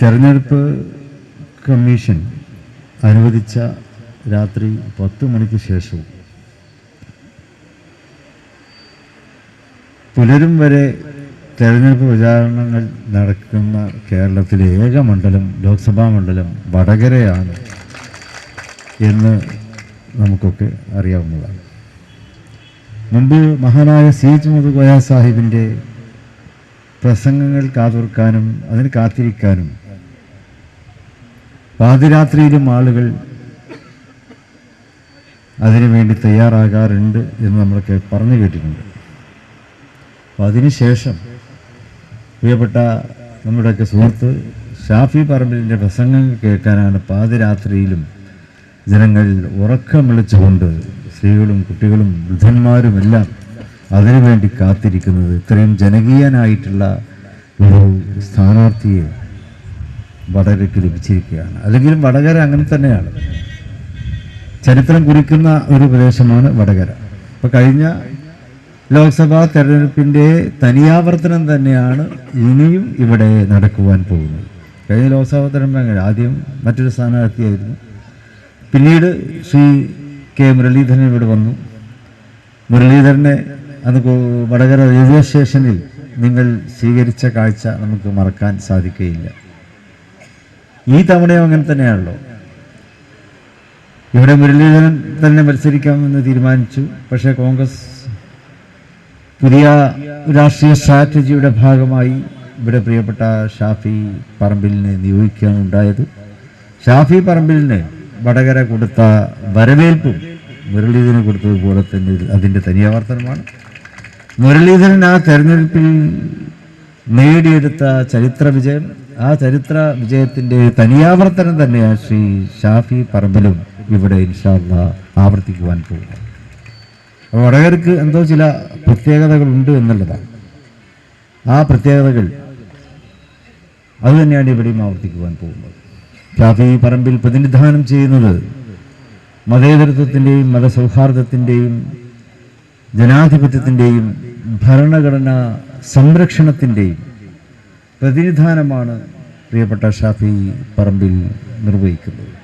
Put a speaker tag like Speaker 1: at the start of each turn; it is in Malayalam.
Speaker 1: തെരഞ്ഞെടുപ്പ് കമ്മീഷൻ അനുവദിച്ച രാത്രി പത്ത് മണിക്ക് ശേഷവും പുലരും വരെ തെരഞ്ഞെടുപ്പ് പ്രചാരണങ്ങൾ നടക്കുന്ന കേരളത്തിലെ ഏക മണ്ഡലം ലോക്സഭാ മണ്ഡലം വടകരയാണ് എന്ന് നമുക്കൊക്കെ അറിയാവുന്നതാണ്. മുമ്പ് മഹാനായ സി എച്ച് മുതുകോയ സാഹിബിന്റെ പ്രസംഗങ്ങൾ കാതോർക്കാനും അതിന് കാത്തിരിക്കാനും പാതിരാത്രിയിലും ആളുകൾ അതിനുവേണ്ടി തയ്യാറാകാറുണ്ട് എന്ന് നമ്മളൊക്കെ പറഞ്ഞു കേട്ടിട്ടുണ്ട്. അപ്പോൾ അതിനുശേഷം പ്രിയപ്പെട്ട നമ്മുടെയൊക്കെ സുഹൃത്ത് ഷാഫി പറമ്പിലിന്റെ പ്രസംഗങ്ങൾ കേൾക്കാനാണ് പാതിരാത്രിയിലും ജനങ്ങൾ ഉറക്കം വിളിച്ചുകൊണ്ട് സ്ത്രീകളും കുട്ടികളും വൃദ്ധന്മാരുമെല്ലാം അതിനുവേണ്ടി കാത്തിരിക്കുന്നത്. ഇത്രയും ജനകീയനായിട്ടുള്ള ഒരു സ്ഥാനാർത്ഥിയെ വടകരയ്ക്ക് ലഭിച്ചിരിക്കുകയാണ്. അല്ലെങ്കിലും വടകര അങ്ങനെ തന്നെയാണ്. ചരിത്രം കുറിക്കുന്ന ഒരു പ്രദേശമാണ് വടകര. അപ്പോൾ കഴിഞ്ഞ ലോക്സഭാ തെരഞ്ഞെടുപ്പിന്റെ തനിയാവർത്തനം തന്നെയാണ് ഇനിയും ഇവിടെ നടക്കുവാൻ പോകുന്നത്. കഴിഞ്ഞ ലോക്സഭാ തെരഞ്ഞെടുപ്പ് ആദ്യം മറ്റൊരു സ്ഥാനാർത്ഥിയായിരുന്നു. പിന്നീട് ശ്രീ കെ മുരളീധരൻ ഇവിടെ വന്നു. മുരളീധരനെ അന്ന് വടകര റെയിൽവേ സ്റ്റേഷനിൽ നിങ്ങൾ സ്വീകരിച്ച കാഴ്ച നമുക്ക് മറക്കാൻ സാധിക്കുകയില്ല. ഈ തവണയും അങ്ങനെ തന്നെയാണല്ലോ. ഇവിടെ മുരളീധരൻ തന്നെ മത്സരിക്കാമെന്ന് തീരുമാനിച്ചു. പക്ഷേ കോൺഗ്രസ് പുതിയ രാഷ്ട്രീയ സ്ട്രാറ്റജിയുടെ ഭാഗമായി ഇവിടെ പ്രിയപ്പെട്ട ഷാഫി പറമ്പിലിനെ നിയോഗിക്കുകയാണ് ഉണ്ടായത്. ഷാഫി പറമ്പിലിന് വടകര കൊടുത്ത വരവേൽപ്പും മുരളീധരന് കൊടുത്തതുപോലെ തന്നെ അതിന്റെ തനിയാവർത്തനമാണ്. മുരളീധരൻ ആ തെരഞ്ഞെടുപ്പിൽ നേടിയെടുത്ത ചരിത്ര വിജയം ആ ചരിത്ര വിജയത്തിന്റെ തനിയാവർത്തനം തന്നെയാണ് ശ്രീ ഷാഫി പറമ്പിലും ഇവിടെ ഇൻഷാല്ല ആവർത്തിക്കുവാൻ അപ്പോൾ വടകരക്ക് എന്തോ ചില പ്രത്യേകതകളുണ്ട് എന്നുള്ളതാണ്. ആ പ്രത്യേകതകൾ അത് തന്നെയാണ് ഇവിടെയും ആവർത്തിക്കുവാൻ പോകുന്നത്. ഷാഫി പറമ്പിൽ പ്രതിനിധാനം ചെയ്യുന്നത് മതേതരത്വത്തിന്റെയും മതസൗഹാർദ്ദത്തിന്റെയും ജനാധിപത്യത്തിന്റെയും ഭരണഘടനാ സംരക്ഷണത്തിന്റെയും പ്രതിനിധാനമാണ് പ്രിയപ്പെട്ട ഷാഫി പറമ്പിൽ നിർവഹിക്കുന്നത്.